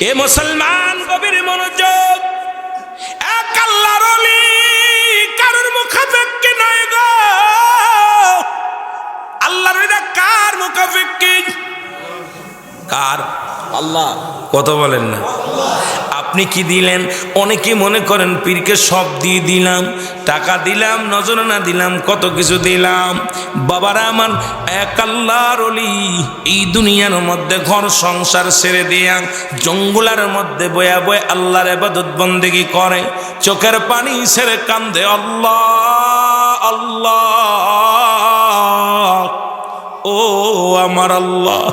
এ মুসলমান গভীর মনোযোগ। এক আল্লাহর কারোর মুখাপেক্ষি নয় গো। আল্লাহর কার মুখাপেক্ষি? কার? আল্লাহ। কত বলেন না? আপনি কি দিলেন? অনেকে মনে করেন পীরকে সব দিয়ে দিলাম, টাকা দিলাম নজরানা দিলাম, কত কিছু দিলাম। বাবারা আমার, এক আল্লাহর অলি এই দুনিয়ার মধ্যে ঘর সংসার ছেড়ে দিয়া জঙ্গলার মধ্যে বয়া বয়ে আল্লাহর এবাদত বন্দেগি করে। চোখের পানি ছেড়ে কান্দে, আল্লাহ আল্লাহ। ও আমার আল্লাহ,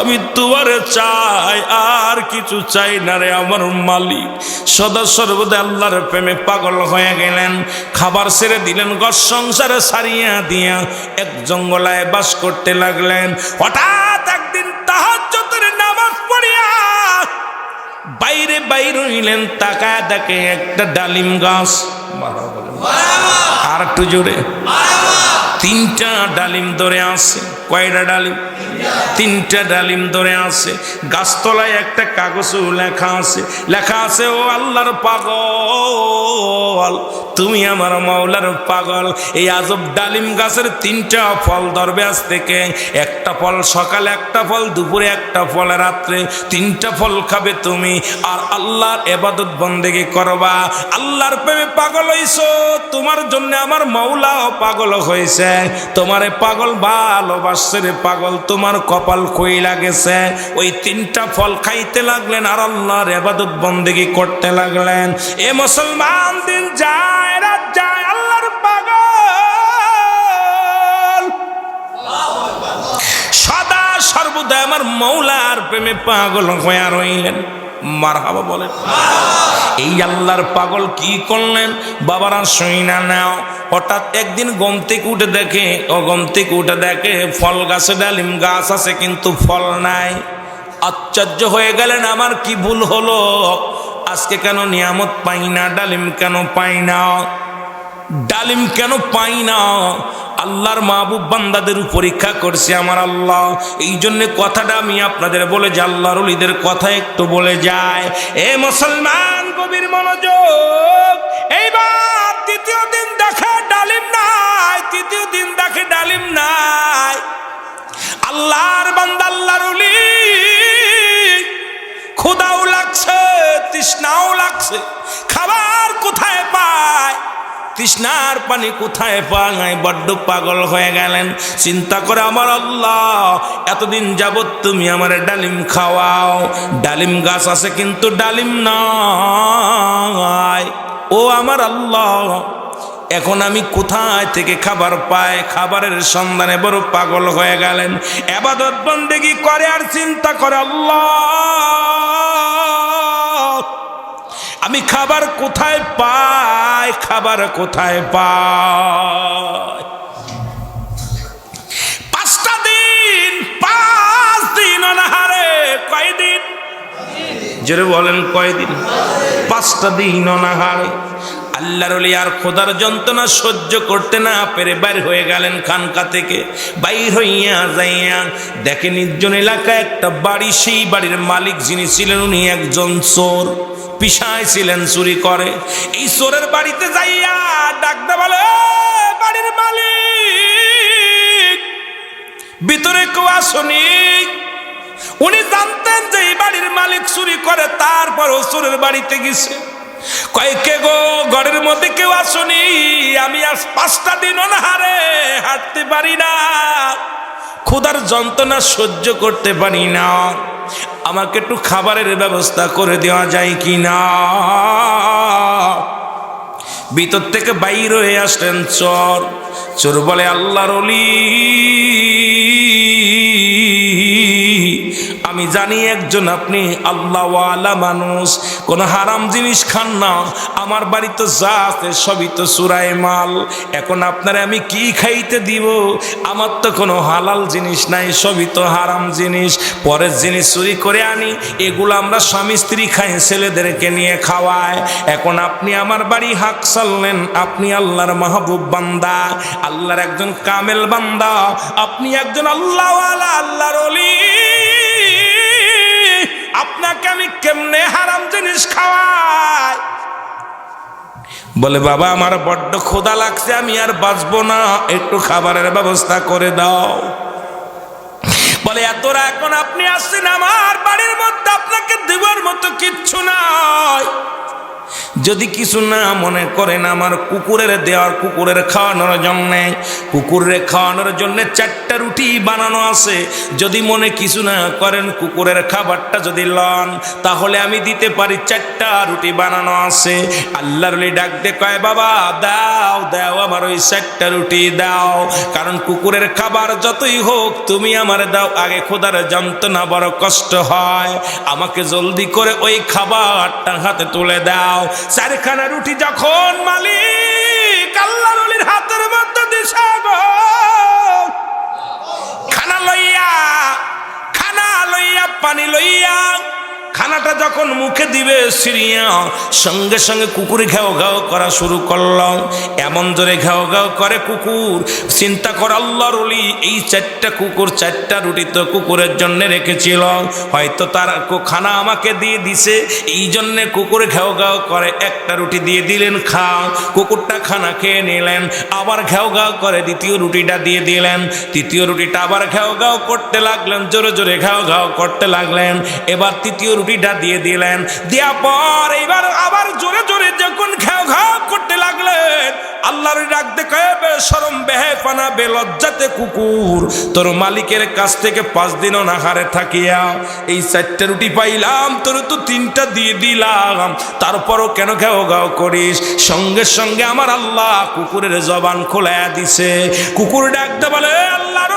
আমি তোমারে চাই, আর কিছু চাই না রে আমার মালিক। সদা সর্বদা আল্লাহর প্রেমে পাগল হয়ে গেলেন, খাবার ছেড়ে দিলেন, ঘর সংসারে সারিয়া দিয়া এক জঙ্গলায় বাস করতে লাগলেন। হঠাৎ একদিন তাহাজ্জুদের নামাজ পড়িয়া বাইরে বাইরে হইলেন, তাকায় দেখে একটা ডালিম গাছ। আর একটু জোরে, তিনটা ডালিম ধরে আছে। কয়টা ডালিম? তিনটা ডালিম ধরে আছে। গাছতলায় একটা কাগজও লেখা আছে। লেখা আছে, ও আল্লাহর পাগল, তুমি আমার মাওলার পাগল। এই আজব ডালিম গাছের তিনটা ফল ধরবে আজ থেকে। একটা ফল সকালে, একটা ফল দুপুরে, একটা ফল রাত্রে। তিনটা ফল খাবে তুমি, আর আল্লাহর এবাদত বন্দেগি করবা। আল্লাহর প্রেমে পাগল হইছো, তোমার জন্য আমার মাওলাও পাগল হয়েছে তোমারে পাগল ভালোবাসছে রে পাগল, তোমার কপাল কই লাগেছে। ওই তিনটা ফল খাইতে লাগলেন আর আল্লাহর এবাদত বন্দেগি করতে লাগলেন। এ মুসলমান দিন যায়, রাত যায়, আল্লাহর পাগল। সদা সর্বদা আমার মৌলার প্রেমে পাগল হয়ে রইলেন। মারহাবা বলেন। এই আল্লাহর পাগল কি করলেন? বাবারা শুই না নাও। হঠাৎ একদিন গমতিক উঠে দেখে, ও গমতিক উঠে দেখে ফল গাছে ডালিম গাছ আছে কিন্তু ফল নাই। আশ্চর্য হয়ে গেলেন, আমার কি ভুল হলো? আজকে কেন নিয়ামত পাই না ডালিম কেন পাই না? ডালিম কেন পাই না? আল্লাহর মাহবুব বান্দাদের পরীক্ষা করছে আমার আল্লাহ। এই জন্য কথাটা আমি আপনাদের বলে যে আল্লাহর অলিদের কথা একটু বলে যায়। এ মুসলমান কবির মনোযোগ। এইবার তৃতীয় দিন দেখে ডালিম নাই, তৃতীয় দিন দেখে ডালিম নাই। আল্লাহর বান্দা, আল্লাহর অলি। ক্ষুদাও লাগছে, তৃষ্ণাও লাগছে, খাবার কোথায় পায়? তৃষ্ণার পানি কোথায় পাঙায় বড্ড পাগল হয়ে গেলেন। চিন্তা করে আমার আল্লাহ, এতদিন যাবৎ তুমি আমার ডালিম খাওয়াও। ডালিম গাছ আছে কিন্তু ডালিম নাই। ও আমার আল্লাহ, এখন আমি কোথায় থেকে খাবার পাই? খাবারের সন্ধানে বড় পাগল হয়ে গেলেন। এবাদত বন্দেগি করে আর চিন্তা করে আল্লাহ। আমি খাবার কোথায় পাই? খাবার কোথায় পাই? পাঁচটা দিন পাঁচ দিন অনাহারে। কয়দিন? জোরে বলেন কয়দিন? পাঁচটা দিন অনাহারে। আল্লাহর আর খোদার যন্ত্রণা সহ্য করতে না পেরে বাইর হয়ে গেলেন খানকা থেকে। বাইর হইয়া যাইয়া দেখে নির্জন এলাকায় একটা বাড়ি সেই বাড়ির মালিক যিনি ছিলেন উনি একজন চোর। পিসায় ছিলেন চুরি করে। এই চোরের বাড়িতে যাইয়া ডাকতে বলে "এ, বাড়ির মালিক ভিতরে কেউ আসনি? উনি জানতেন যে এই বাড়ির মালিক চুরি করে তারপরও চোরের বাড়িতে গেছে। কয়েকে গো, ঘরের মধ্যে কেউ আসনি? আমি আজ পাঁচটা দিন অনাহারে হাঁটতে পারি না। ক্ষুধার যন্ত্রণা সহ্য করতে পারি না। আমাকে একটু খাবারের ব্যবস্থা করে দেওয়া যায় কি না ভিতর থেকে বাইর হয়ে আসলেন চোর। চোর বলে, আল্লাহর অলি জানি একজন আপনি আল্লাহওয়ালা মানুষ, কোনো হারাম জিনিস খান না। আমার বাড়ি তো যা আছে সবই তো সুরায় মাল। এখন আপনারে আমি কি খাইতে দিব? আমার তো কোনো হালাল জিনিস নাই, সবই তো হারাম জিনিস। পরের জিনিস চুরি করে আনি, এগুলো আমরা স্বামী স্ত্রী খাই ছেলেদেরকে নিয়ে খাওয়ায়। এখন আপনি আমার বাড়ি হাক সাললেন আপনি আল্লাহর মাহবুব বান্দা, আল্লাহর একজন কামেল বান্দা, আপনি একজন আল্লাহওয়ালা, আল্লাহর অলি আপনাকে আমি কেমনে হারাম জিনিস খাওয়াই? বলে, বাবা, আমার বড্ড ক্ষুধা লাগছে, আমি আর বাঁচবো না। একটু খাবারের ব্যবস্থা করে দাও। বলে এতরা এখন আপনি আসছেন আমার বাড়ির মধ্যে, আপনাকে দেবার মতো কিচ্ছু নাই। যদি কিছু না মনে করেন আমার কুকুরের দেওয়ার কুকুরের খাওয়ানোর জন্য, কুকুরের খাওয়ানোর জন্য চারটা রুটি বানানো আছে। যদি মনে কিছু না করেন কুকুরের খাবারটা যদি লন, তাহলে আমি দিতে পারি চারটা রুটি বানানো আছে। আল্লাহর ওলি ডাক দে কয়, বাবা, দাও দাও আমার ওই চারটা রুটি দাও। কারণ কুকুরের খাবার যতই হোক, তুমি আমার দাও। আগে খোদার যন্ত্রণা বড় কষ্ট হয়। আমাকে জলদি করে ওই খাবারটা হাতে তুলে দাও। চারখানা রুটি যখন মালিক আল্লাহ রলির হাতের মধ্যে দিশা খানা লইয়া খানা লইয়া, পানি লইয়া খানাটা যখন মুখে দিবে, সিরিয়া সঙ্গে সঙ্গে কুকুর ঘেও ঘেও করা শুরু করলাম এমন জোরে ঘেও ঘেও করে কুকুর। চিন্তা কর, আল্লাহর অলি এই চারটা কুকুর, চারটা রুটি তো কুকুরের জন্য রেখেছিল। হয়তো তার খানা আমাকে দিয়ে দিছে, এই জন্যে কুকুর ঘেও ঘেও করে একটা রুটি দিয়ে দিলেন, খাও। কুকুরটা খানা খেয়ে নিলেন, আবার ঘেও ঘেও করে দ্বিতীয় রুটিটা দিয়ে দিলেন। তৃতীয় রুটিটা আবার ঘেও ঘেও করতে লাগলেন, জোরে জোরে ঘেও ঘেও করতে লাগলেন। এবার তৃতীয় রুটিটা দিয়ে দিলেন। দেওয়ার পর এবার আবার জোরে জোরে যখন ঘেও ঘেও করতে লাগলেন, আল্লাহর ডাকতে কয়ে সরম বেহে পানা বে লজ্জাতে কুকুর, তোর মালিকের কাছ থেকে পাঁচ দিনও নাহারে থাকিয়া এই চারটে রুটি পাইলাম, তোর তো তিনটা দিয়ে দিলাম, তারপরও কেন ঘেও ঘাও করিস? সঙ্গে সঙ্গে আমার আল্লাহ কুকুরের জবান খোলায়া দিছে। কুকুর ডাকতে বলে আল্লাহর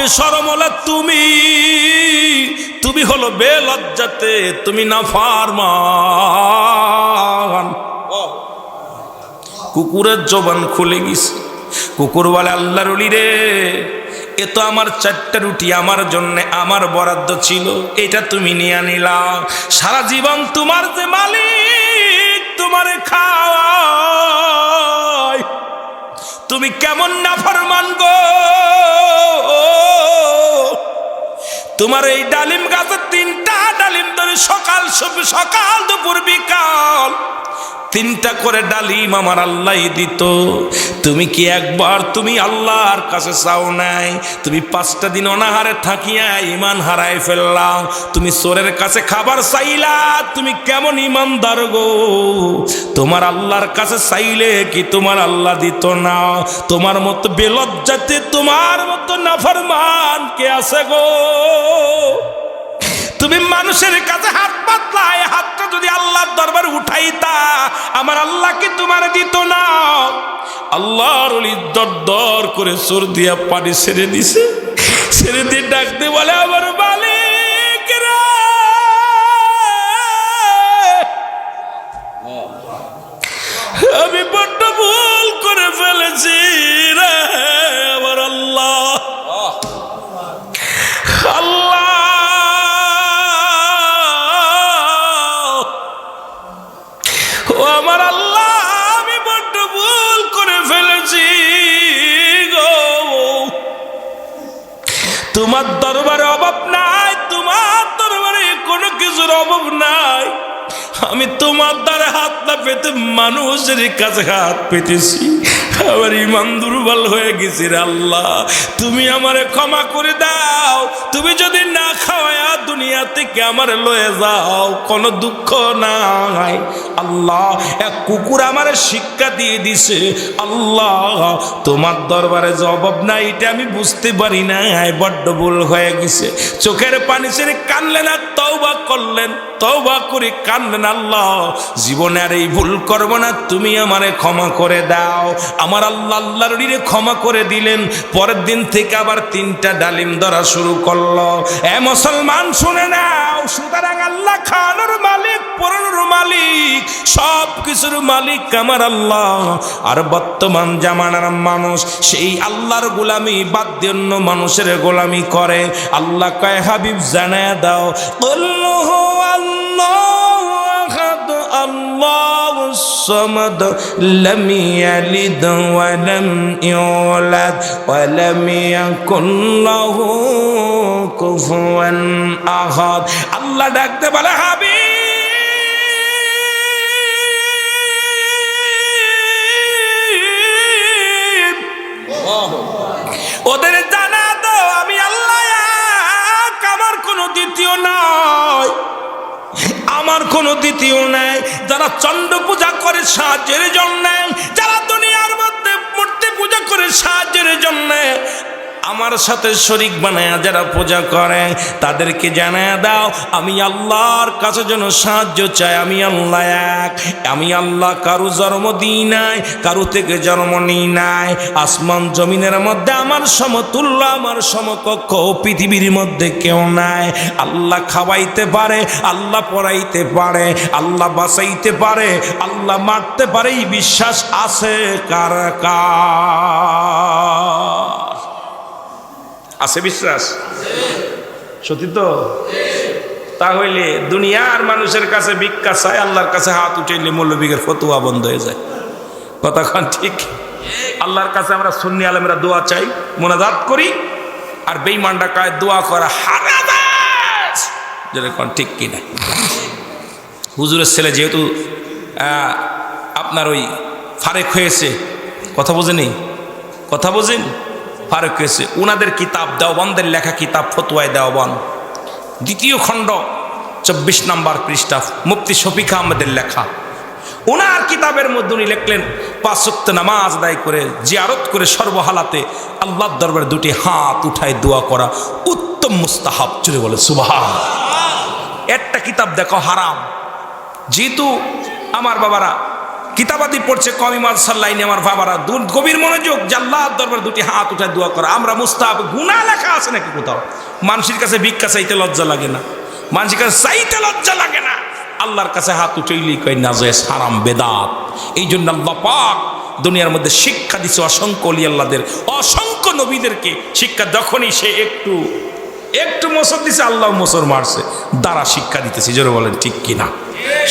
বেশরম তুমি তুমি হলো বেলজ্জাতে, তুমি না ফারমান। কুকুরের জবান খুলে গেছে। কুকুর বলে আল্লাহর অলি রে, এ তো আমার চারটা রুটি, আমার জন্য আমার বরাদ্দ ছিল, এটা তুমি নিয়ে নিলাম সারা জীবন তোমার যে মালিক, তোমারে খাওয়ায় তুমি কেমন না ফরমান গো? তোমার এই ডালিম গাছের তিনটা ডালিম ধরে সকাল সকাল দুপুর বিকাল তিনটা করে ডালিম আমার আল্লাহ দিত। তুমি কি একবার তুমি আল্লাহর কাছে চাও নাই? তুমি পাঁচটা দিন অনাহারে থাকিয়া ইমান হারাই ফেললাম। তুমি সোরের কাছে খাবার চাইলা, তুমি কেমন ইমানদার গো? তোমার আল্লাহর কাছে চাইলে কি তোমার আল্লাহ দিত না? তোমার মতো বেলজ্জাতে তোমার মতো নাফরমান কে আছে গো? তুমি মানুষের কাছে হাত পাতলা এই হাতটা যদি আল্লাহর দরবার উঠাইতা, আমার আল্লাহ কি তোমার দিত না? আল্লাহর দর দর করে সর দিয়া পানি ছেড়ে দিছে। ছেড়ে দিয়ে ডাকতে বলে, আমার মালিক। আমি বড্ড ভুল করে ফেলেছি রে, আমার আল্লাহ। আল্লাহ তোমার দরবারে অভাব নাই, তোমার দরবারে কোনো কিছুর অভাব নাই। আমি তোমার দ্বারে হাত না পেতে মানুষের কাছে হাত পেতেছি। আমার ইমান দুর্বল হয়ে গেছি রে আল্লাহ। তুমি আমারে ক্ষমা করে দাও। তুমি যদি না খাওয়ায়া দুনিয়া থেকে লয়ে যাও, কোনো দুঃখ নাই। আল্লাহ, এক কুকুর আমারে শিক্ষা দিয়ে দিছে, আল্লাহ, তোমার দরবারে অভাব নাই, এটা আমি বুঝতে পারি না বড্ড ভুল হয়ে গেছে। চোখের পানি ছেড়ে কানলেন আর তওবা করলেন। তওবা করে কানলেন, আল্লাহ, জীবনে আর এই ভুল করব না, তুমি আমারে ক্ষমা করে দাও। আমার আল্লাহ আল্লাহর ঋণে ক্ষমা করে দিলেন। পরের দিন থেকে আবার তিনটা ডালিম ধরা শুরু করল। এ মুসলমান, শুনে নাও। সুতরাং আল্লাহ খানোর মালিক পড়ানোর মালিক সব কিছুর মালিক আমার আল্লাহ। আর বর্তমান জামানার মানুষ, সেই আল্লাহর গোলামি বাদ দিয়ে অন্য মানুষের গোলামি করে। আল্লাহ কয়, হাবিব, জানায় দাও। আল্লাহ আল্লাহু। الصمد لم يلد ولم يولد ولم يكن له كفوا أحد আল্লাহ ডাকতে বলে হাবিব চন্ড পূজা করে সাহায্যের জন্য। যারা দুনিয়ার মধ্যে মূর্তি পূজা করে সাহায্যের জন্য আমার সাথে শরিক বানায় যারা পূজা করে, তাদেরকে জানায় দাও, আমি আল্লাহর কাছে যেন সাহায্য চাই, আমি আল্লাহ এক, আমি আল্লাহ কারু জন্ম দিই নাই, কারু থেকে জন্ম নিই নাই। আসমান জমিনের মধ্যে আমার সমতুল্য, আমার সমকক্ষ পৃথিবীর মধ্যে কেউ নাই। আল্লাহ খাওয়াইতে পারে, আল্লাহ পড়াইতে পারে, আল্লাহ বাঁচাইতে পারে, আল্লাহ মারতে পারে, এই বিশ্বাস আছে কার কার? আছে বিশ্বাস? সত্যি তো? তাহলে দুনিয়ার মানুষের কাছে ভিক্ষা চাই, আল্লাহর কাছে হাত উঠাইলে মৌলবীগের ফতুয়া বন্ধ হয়ে যায়। কতক্ষণ ঠিক? আল্লাহর কাছে আমরা সুন্নি আলমেরা দোয়া চাই, মোনাজাত করি, আর বেইমানটা কায় দোয়া করা হারা যেরকম ঠিক কিনা? হুজুরের ছেলে যেহেতু আপনার ওই ফারেক হয়েছে, কথা বোঝেনি কথা বোঝেন? ফারেক হয়েছে ওনাদের কিতাব দেওবন্দের লেখা কিতাব ফতুয়ায় দেওবন দ্বিতীয় খণ্ড, চব্বিশ নম্বর পৃষ্ঠা, মুফতি শফিক আহমেদের লেখা। ওনার কিতাবের মধ্যে উনি লিখলেন পাঁচক্ত নামাজ আদায় করে, জিয়ারত করে সর্বহালাতে আল্লাহর দরবারে দুটি হাত উঠায় দোয়া করা উত্তম মুস্তাহাব। চলে বলে সুবাহ একটা কিতাব দেখো হারাম। যেহেতু আমার বাবারা কিতাবাদি পড়ছে, কমি মাসাল্লাইনে আমার বাবারা দূর গভীর মনোযোগ জাল্লার দরবার দুটি হাত উঠায় দোয়া করা। আমরা মুস্তাহাব গুণা লেখা আছে নাকি কোথাও? মানুষের কাছে ভিক্ষা চাইতে লজ্জা লাগে না। মানুষের কাছে চাইতে লজ্জা লাগে না। আল্লাহর কাছে হাত উঠাইলেই কই নাজেস হারাম, বেদাত। এই জন্য আল্লাহ পাক দুনিয়ার মধ্যে শিক্ষা দিছে অসংখ্য অলি আল্লাহদের অসংখ্য নবীদেরকে শিক্ষা যখনই সে একটু একটু মোসর দিছে আল্লাহ মোসর মারছে। দ্বারা শিক্ষা দিতেছে, জোরে বলেন, ঠিক কিনা?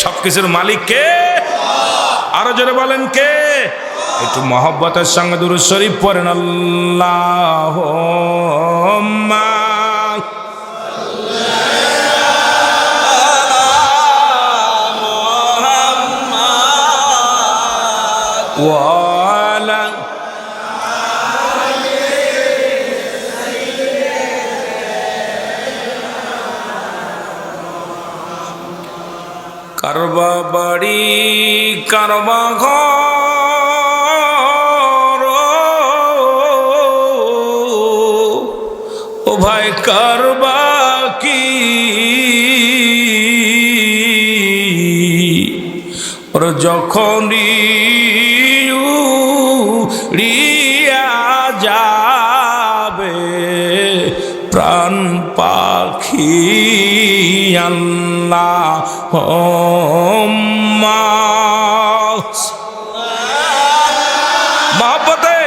সব কিছুর মালিক কে? আরও জোরে বলেন কে? একটু মহব্বতের সঙ্গে দুরু শরীফ পড়েন। আল্লাহ কারবা বাড়ি কারবা ঘর ও ভাই কারবা কি ওর যখনই রিয়া যাবে প্রাণ পাখি আল্লাহ মহব্বতে খরচ মহব্বতে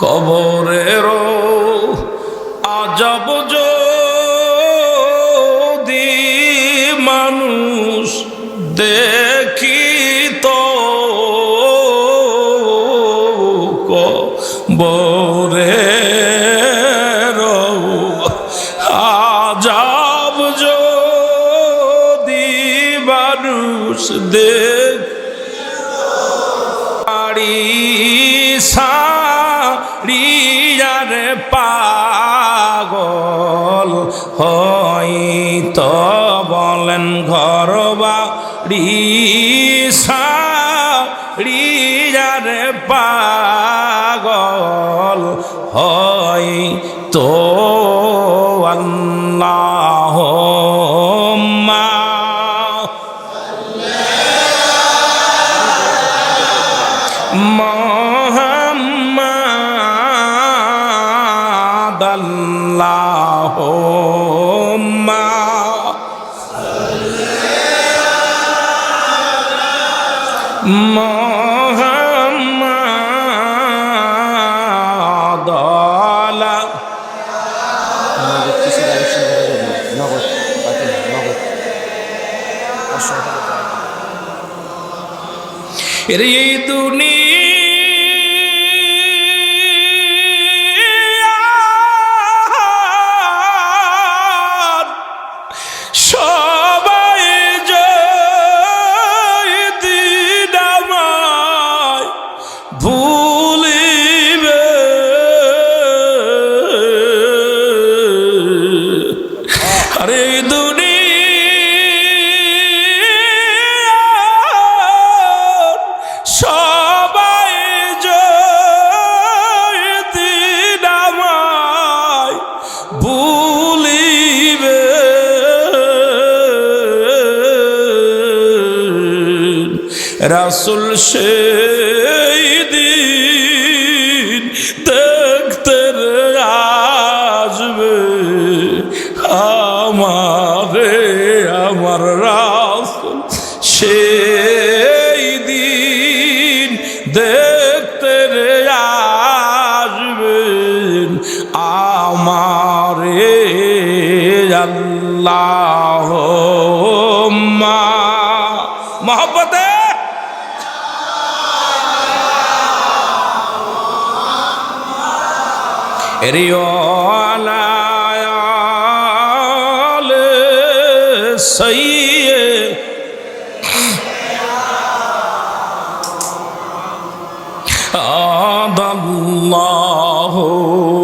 কবরেরও আজব হয় তো আল্লাহ। রাসুল সেই রিয়ালায়ালে সই আদাল্লাহুম্মা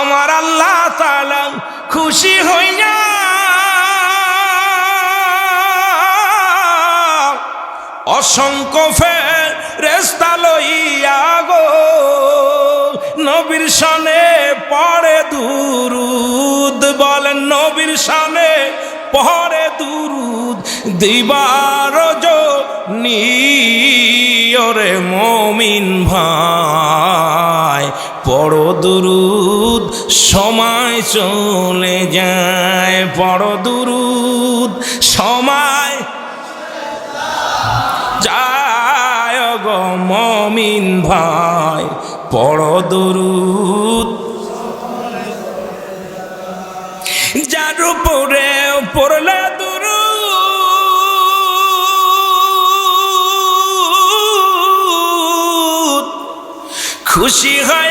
আমার আল্লাহ তাআলা খুশি হইয়া অসংখ্য ফেরেস্তা লইয়া গো। নবীর সনে পড়ে দুরুদ, বলেন নবীর সনে পড়ে দুরুদ। দিবার নিয়রে মমিন ভাই, পড় দুরুদ, সময় চলে যায়, পড় দুরুদ, সময় মমিন ভাই পড় দরু যার উপরে পড়লে দরু খুশি হয়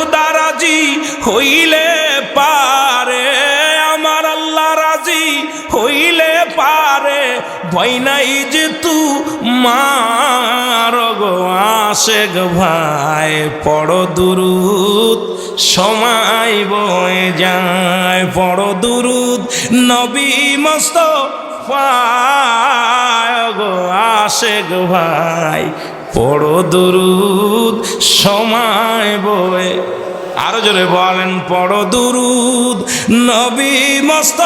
খুদা রাজি হইলে পারে, আমার আল্লাহ রাজি হইলে পারে। ভয় নাই যে তু মার গো ভাই, পড় দুরুদ, সময় বয়ে যায়। পড় দুরুদ, নবী মস্ত গো আশেক ভাই পড়ো দুরুদ, সময় বয়ে। আরও জোরে বলেন, পড়ো দুরুদ, নবী মস্ত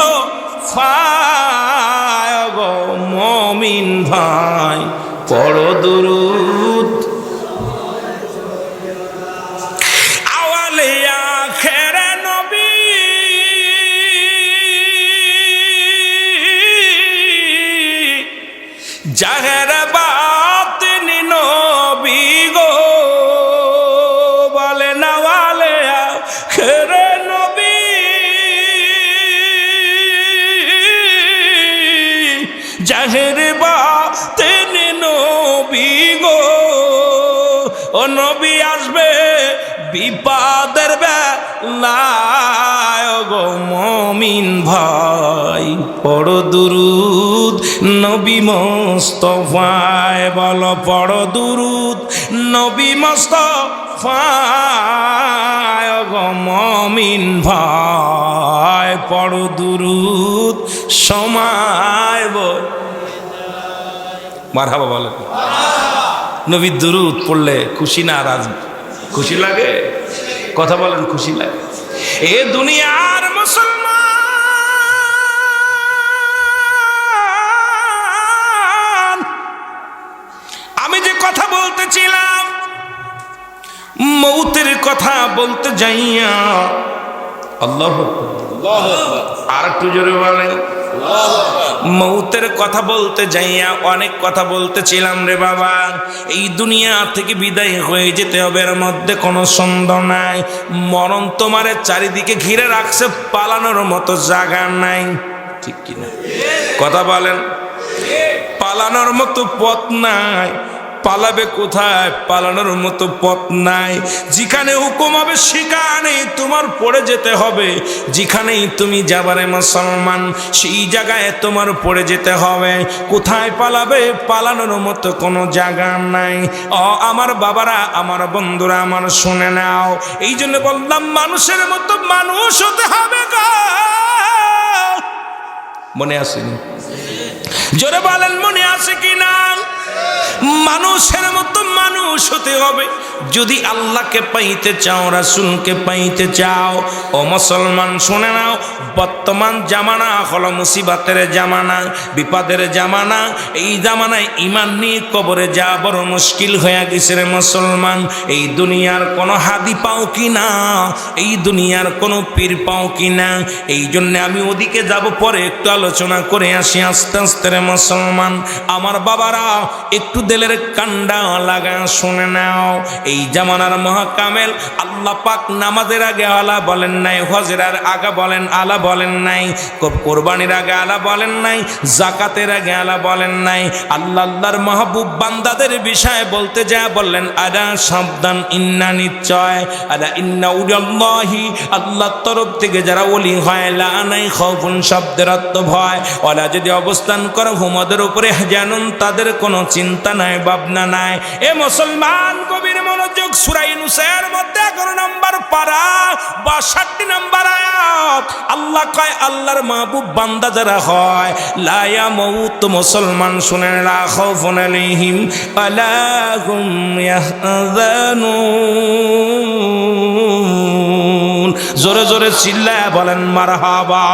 মমিন ভাই। পড়ো দুরুদ বিপদের বেলায় গো মমিন ভাই, পড় দুরুদ নবী মোস্তফায়, বল পড় দুরুদ নবী মোস্তফায় গো মমিন ভাই, পড় দুরুদ সময় বল মারহাবা বলে নবী দুরুদ পড়লে খুশি না রাজ? খুশি লাগে? কথা বলেন, খুশি লাগে। এ দুনিয়ার মুসলমান। আমি যে কথা বলতেছিলাম, মৌতের কথা বলতে যাইয়া আল্লাহ আর একটু জোরে বলেন। মৌতের কথা বলতে যাইয়া অনেক কথা বলতেছিলাম রে বাবা। এই দুনিয়া থেকে বিদায় হয়ে যেতে হবে এর মধ্যে কোনো সন্দেহ নাই। মরণ তোমার চারিদিকে ঘিরে রাখছে পালানোর মতো জায়গা নাই। ঠিক কিনা? কথা বলেন। পালানোর মতো পথ নাই। পালাবে কোথায়? পালানোর মতো পথ নাই। যেখানে হুকুম হবে, সেখানেই তোমার পড়ে যেতে হবে। যেখানেই তুমি যাবারে মুসলমান, সেই জায়গায় তোমার পড়ে যেতে হবে। কোথায় পালাবে? পালানোর মতো কোনো জায়গা নাই। ও আমার বাবারা, আমার বন্ধুরা, আমার শুনে নাও। এই জন্য বললাম, মানুষের মতো মানুষ হতে হবে মনে আসেনি? জোরে বলেন, মনে আছে কি না? মানুষের মতো মানুষ হতে হবে। যদি আল্লাহকে পাইতে চাও, রাসুলকে পাইতে চাও, ও মুসলমান শুনে নাও, বর্তমান জামানা হলো মুসিবাতের জামানা, বিপদের জামানা, এই জামানায় ইমান নিয়ে কবরে যা বড় মুশকিল হয়ে গেছে রে মুসলমান, এই দুনিয়ার কোনো হাদি পাও কি না? এই দুনিয়ার কোনো পীর পাও কি না? এই জন্যে আমি ওদিকে যাব, পরে একটু আলোচনা করে আসি আস্তে আস্তে রে মুসলমান। আমার বাবারা, একটু দেলের কান্ডা লাগা শুনে নাও, এই জামানার মহাকামেল। আল্লাহ পাক নামাজের আগে আলা বলেন নাই, হজেরার আগে বলেন, আলা বলেন নাই কোরবানির আগে আলা বলেন নাই, জাকাতের আগে আলা বলেন নাই। আল্লাহ আল্লাহর মাহবুব বান্দাদের বিষয়ে বলতে যা বললেন, আদা সাবধান, ইন্না নিশ্চয়, আদা ইন্না উল্লাহি আল্লাহর তরফ থেকে যারা ওলি হয় লা নাই খৌফুন শব্দের অর্থ ভয়, ওরা যদি অবস্থান করে হুমদের উপরে জানুন তাদের কোনো চিন্তা নাই, ভাবনা নাই। এ মুসলমান কবির মনোযোগ সুরাই নুসের মধ্যে এগারো নম্বর পারা বাষট্টি নম্বর আয়াত। আল্লাহ কয়, আল্লাহর মাহবুব বান্দা যারা হয় লায়া মৌত মুসলমান, শুনেন রাখো ফোন আলাইহিম আলাহুম ইয়াহজানুন। জোরে জোরে চিল্লায় বলেন, মারহাবা।